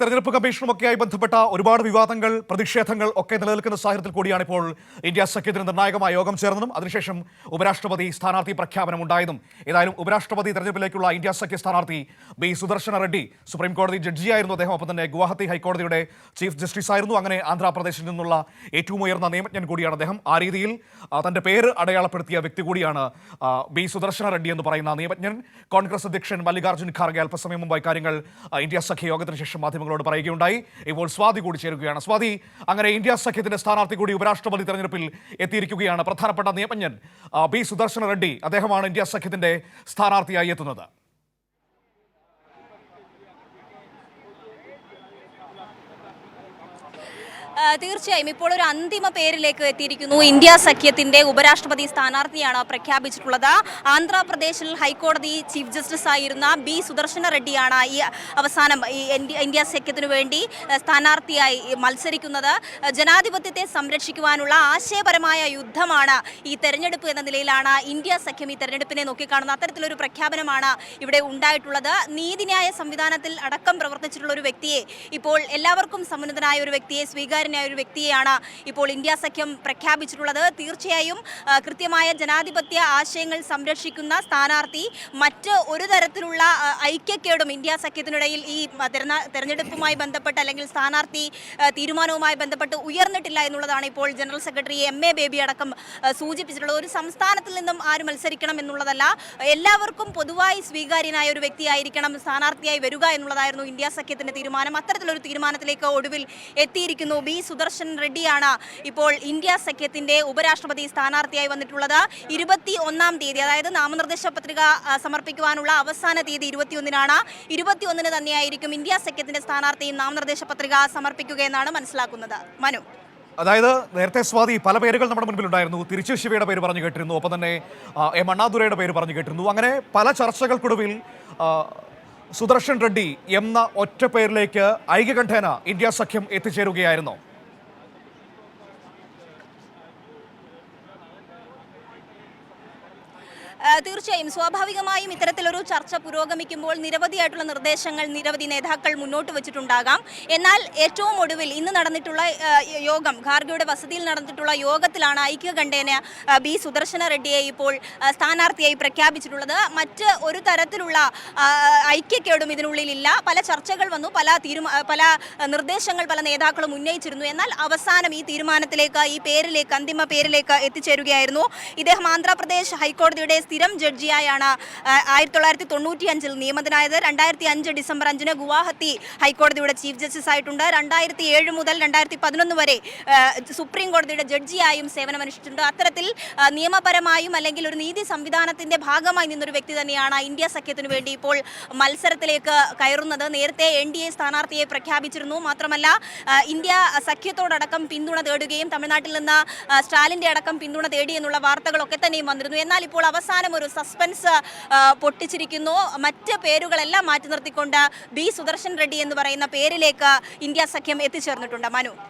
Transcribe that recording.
തെരഞ്ഞെടുപ്പ് കമ്മീഷനുമൊക്കെയായി ബന്ധപ്പെട്ട ഒരുപാട് വിവാദങ്ങൾ പ്രതിഷേധങ്ങൾ ഒക്കെ നിലനിൽക്കുന്ന സാഹചര്യത്തിൽ കൂടിയാണ് ഇപ്പോൾ ഇന്ത്യ സഖ്യത്തിന് നിർണായകമായ യോഗം ചേർന്നതും അതിനുശേഷം ഉപരാഷ്ട്രപതി സ്ഥാനാർത്ഥി പ്രഖ്യാപനം ഉണ്ടായതും. ഏതായാലും ഉപരാഷ്ട്രപതി തെരഞ്ഞെടുപ്പിലേക്കുള്ള ഇന്ത്യ സഖ്യ സ്ഥാനാർത്ഥി ബി സുദർശന റെഡ്ഡി സുപ്രീം കോടതി ജഡ്ജിയായിരുന്നു അദ്ദേഹം ഒപ്പം തന്നെ ഗുവാഹത്തി ഹൈക്കോടതിയുടെ ചീഫ് ജസ്റ്റിസ് ആയിരുന്നു അങ്ങനെ ആന്ധ്രാപ്രദേശിൽ നിന്നുള്ള ഏറ്റവും ഉയർന്ന നിയമജ്ഞൻ കൂടിയാണ് അദ്ദേഹം. ആ രീതിയിൽ തന്റെ പേര് അടയാളപ്പെടുത്തിയ വ്യക്തി കൂടിയാണ് ബി സുദർശന റെഡ്ഡി എന്ന് പറയുന്ന നിയമജ്ഞൻ. കോൺഗ്രസ് അധ്യക്ഷൻ മല്ലികാർജുൻ ഖാർഗെ അല്പസമയം മുമ്പായി കാര്യങ്ങൾ ഇന്ത്യ സഖ്യ യോഗത്തിന് ശേഷം മാധ്യമങ്ങളോട് പറയുകയുണ്ടായി. ഇപ്പോൾ സ്വാതി കൂടി ചേരുകയാണ്. സ്വാതി അങ്ങനെ ഇന്ത്യ സഖ്യത്തിന്റെ സ്ഥാനാർത്ഥി കൂടി ഉപരാഷ്ട്രപതി തെരഞ്ഞെടുപ്പിൽ എത്തിയിരിക്കുകയാണ് പ്രധാനപ്പെട്ട നിയമജ്ഞൻ ബി സുദർശന റെഡ്ഡി അദ്ദേഹമാണ് ഇന്ത്യ സഖ്യത്തിന്റെ സ്ഥാനാർത്ഥിയായി എത്തുന്നത്. തീർച്ചയായും. ഇപ്പോൾ ഒരു അന്തിമ പേരിലേക്ക് എത്തിയിരിക്കുന്നു ഇന്ത്യ സഖ്യത്തിന്റെ ഉപരാഷ്ട്രപതി സ്ഥാനാർത്ഥിയാണ് പ്രഖ്യാപിച്ചിട്ടുള്ളത്. ആന്ധ്രാപ്രദേശിൽ ഹൈക്കോടതി ചീഫ് ജസ്റ്റിസ് ആയിരുന്ന ബി സുദർശന റെഡ്ഡിയാണ് ഈ അവസാനം ഈ ഇന്ത്യ സഖ്യത്തിനു വേണ്ടി സ്ഥാനാർത്ഥിയായി മത്സരിക്കുന്നത്. ജനാധിപത്യത്തെ സംരക്ഷിക്കുവാനുള്ള ആശയപരമായ യുദ്ധമാണ് ഈ തെരഞ്ഞെടുപ്പ് എന്ന നിലയിലാണ് ഇന്ത്യ സഖ്യം ഈ തെരഞ്ഞെടുപ്പിനെ നോക്കിക്കാണുന്നത്. അത്തരത്തിലൊരു പ്രഖ്യാപനമാണ് ഇവിടെ ഉണ്ടായിട്ടുള്ളത്. നീതിന്യായ സംവിധാനത്തിൽ അടക്കം പ്രവർത്തിച്ചിട്ടുള്ള ഒരു വ്യക്തിയെ ഇപ്പോൾ എല്ലാവർക്കും സമുന്നതനായ ഒരു വ്യക്തിയെ സ്വീകാര്യനായ ഒരു വ്യക്തിയെയാണ് ഇപ്പോൾ ഇന്ത്യ സഖ്യം പ്രഖ്യാപിച്ചിട്ടുള്ളത്. തീർച്ചയായും കൃത്യമായ ജനാധിപത്യ ആശയങ്ങൾ സംരക്ഷിക്കുന്ന സ്ഥാനാർത്ഥി മറ്റ് ഒരു തരത്തിലുള്ള ഐക്യക്കേടും ഇന്ത്യ സഖ്യത്തിനിടയിൽ ഈ തെരഞ്ഞെടുപ്പുമായി ബന്ധപ്പെട്ട് അല്ലെങ്കിൽ സ്ഥാനാർത്ഥി തീരുമാനവുമായി ബന്ധപ്പെട്ട് ഉയർന്നിട്ടില്ല എന്നുള്ളതാണ് ഇപ്പോൾ general secretary M A Baby അടക്കം സൂചിപ്പിച്ചിട്ടുള്ളത്. ഒരു സംസ്ഥാനത്തിൽ നിന്നും ആര് മത്സരിക്കണം എന്നുള്ളതല്ല എല്ലാവർക്കും പൊതുവായി സ്വീകാര്യനായ ഒരു വ്യക്തിയായിരിക്കണം സ്ഥാനാർത്ഥിയായി വരിക എന്നുള്ളതായിരുന്നു ഇന്ത്യ സഖ്യത്തിന്റെ തീരുമാനം. അത്തരത്തിലൊരു തീരുമാനത്തിലേക്ക് ഒടുവിൽ എത്തിയിരിക്കുന്നു. ബി സുദർശൻ റെഡ്ഡിയാണ് ഇപ്പോൾ ഇന്ത്യ സഖ്യത്തിന്റെ ഉപരാഷ്ട്രപതി സ്ഥാനാർത്ഥിയായി വന്നിട്ടുള്ളത്. ഇരുപത്തി ഒന്നാം തീയതി അതായത് നാമനിർദ്ദേശ പത്രിക സമർപ്പിക്കുവാനുള്ള അവസാന തീയതി ഇരുപത്തിയൊന്നിനാണ്. ഇരുപത്തിയൊന്നിന് തന്നെയായിരിക്കും ഇന്ത്യ സഖ്യത്തിന്റെ സ്ഥാനാർത്ഥി നാമനിർദ്ദേശ പത്രിക സമർപ്പിക്കുക എന്നാണ് മനസ്സിലാക്കുന്നത്. മനു. അതായത് നേരത്തെ സ്വാതി പല പേരുകൾ നമ്മുടെ മുൻപിലുണ്ടായിരുന്നു തിരിച്ചു ശിവയുടെ പേര് പറഞ്ഞു കേട്ടിരുന്നു. ഒപ്പം തന്നെ എം. അണ്ണാദുരയുടെ പേര് പറഞ്ഞു കേട്ടിരുന്നു. അങ്ങനെ പല ചർച്ചകൾക്കൊടുവിൽ സുദർശൻ റെഡ്ഡി എന്ന ഒറ്റ പേരിലേക്ക് ഐക്യകണ്ഠേന ഇന്ത്യ സഖ്യം എത്തിച്ചേരുകയായിരുന്നു. തീർച്ചയായും സ്വാഭാവികമായും ഇത്തരത്തിലൊരു ചർച്ച പുരോഗമിക്കുമ്പോൾ നിരവധിയായിട്ടുള്ള നിർദ്ദേശങ്ങൾ നിരവധി നേതാക്കൾ മുന്നോട്ട് വെച്ചിട്ടുണ്ടാകാം. എന്നാൽ ഏറ്റവും ഒടുവിൽ ഇന്ന് നടന്നിട്ടുള്ള യോഗം ഖാർഗെയുടെ വസതിയിൽ നടന്നിട്ടുള്ള യോഗത്തിലാണ് ഐക്യകണ്ഠേന ബി സുദർശന റെഡ്ഡിയെ ഇപ്പോൾ സ്ഥാനാർത്ഥിയായി പ്രഖ്യാപിച്ചിട്ടുള്ളത്. മറ്റ് ഒരു തരത്തിലുള്ള ഐക്യക്കേടും ഇതിനുള്ളിലില്ല. പല ചർച്ചകൾ വന്നു പല തീരുമാ പല നിർദ്ദേശങ്ങൾ പല നേതാക്കളും ഉന്നയിച്ചിരുന്നു. എന്നാൽ അവസാനം ഈ തീരുമാനത്തിലേക്ക് ഈ പേരിലേക്ക് അന്തിമ പേരിലേക്ക് എത്തിച്ചേരുകയായിരുന്നു. ഇദ്ദേഹം ആന്ധ്രാപ്രദേശ് ഹൈക്കോടതിയുടെ സ്ഥിരം ജഡ്ജിയായാണ് ആയിരത്തി തൊള്ളായിരത്തി തൊണ്ണൂറ്റി അഞ്ചിൽ നിയമിതനായത് രണ്ടായിരത്തി അഞ്ച് ഡിസംബർ അഞ്ചിന് ഗുവാഹത്തി ഹൈക്കോടതിയുടെ ചീഫ് ജസ്റ്റിസ് ആയിട്ടുണ്ട്. രണ്ടായിരത്തി ഏഴ് മുതൽ രണ്ടായിരത്തി പതിനൊന്ന് വരെ സുപ്രീം കോടതിയുടെ ജഡ്ജിയായും സേവനമനുഷ്ഠിച്ചിട്ടുണ്ട്. അത്തരത്തിൽ നിയമപരമായും അല്ലെങ്കിൽ ഒരു നീതി സംവിധാനത്തിന്റെ ഭാഗമായി നിന്നൊരു വ്യക്തി തന്നെയാണ് ഇന്ത്യ സഖ്യത്തിനു വേണ്ടി ഇപ്പോൾ മത്സരത്തിലേക്ക് കയറുന്നത്. നേരത്തെ എൻ ഡി എ സ്ഥാനാർത്ഥിയെ പ്രഖ്യാപിച്ചിരുന്നു. മാത്രമല്ല ഇന്ത്യ സഖ്യത്തോടക്കം പിന്തുണ തേടുകയും തമിഴ്നാട്ടിൽ നിന്ന് സ്റ്റാലിന്റെ അടക്കം പിന്തുണ തേടി എന്നുള്ള വാർത്തകളൊക്കെ തന്നെയും വന്നിരുന്നു. എന്നാൽ ഇപ്പോൾ അവസാനം ഒരു സസ്പെൻസ് പൊട്ടിച്ചിരിക്കുന്നു. മറ്റ് പേരുകളെല്ലാം മാറ്റി നിർത്തിക്കൊണ്ട് ബി സുദർശൻ റെഡ്ഡി എന്ന് പറയുന്ന പേരിലേക്ക് ഇന്ത്യ സഖ്യം എത്തിച്ചേർന്നിട്ടുണ്ട്. മനു.